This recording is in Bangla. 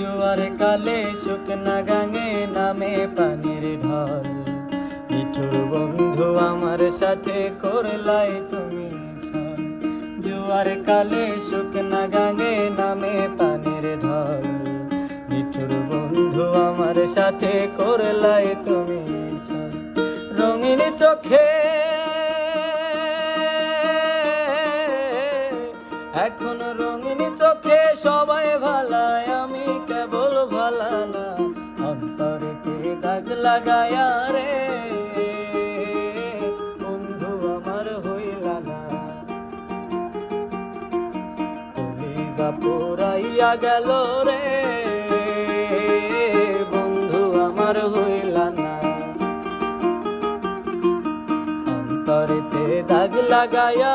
জোয়ার কালে শুকনা গাঙে নামে পানির ঢল মিঠুর বন্ধু আমার সাথে করলাই তুমি। জোয়ার কালে শুকনা গাঙে নামে পানির ঢল মিঠুর বন্ধু আমার সাথে করলাই তুমি। রঙিন চোখে এখন রঙিন চোখে লাগায়া রে। বন্ধু আমার হইলা না কলিজা পুরাইয়া গেল রে, বন্ধু আমার হইলা না অন্তরেতে দাগ লাগায়া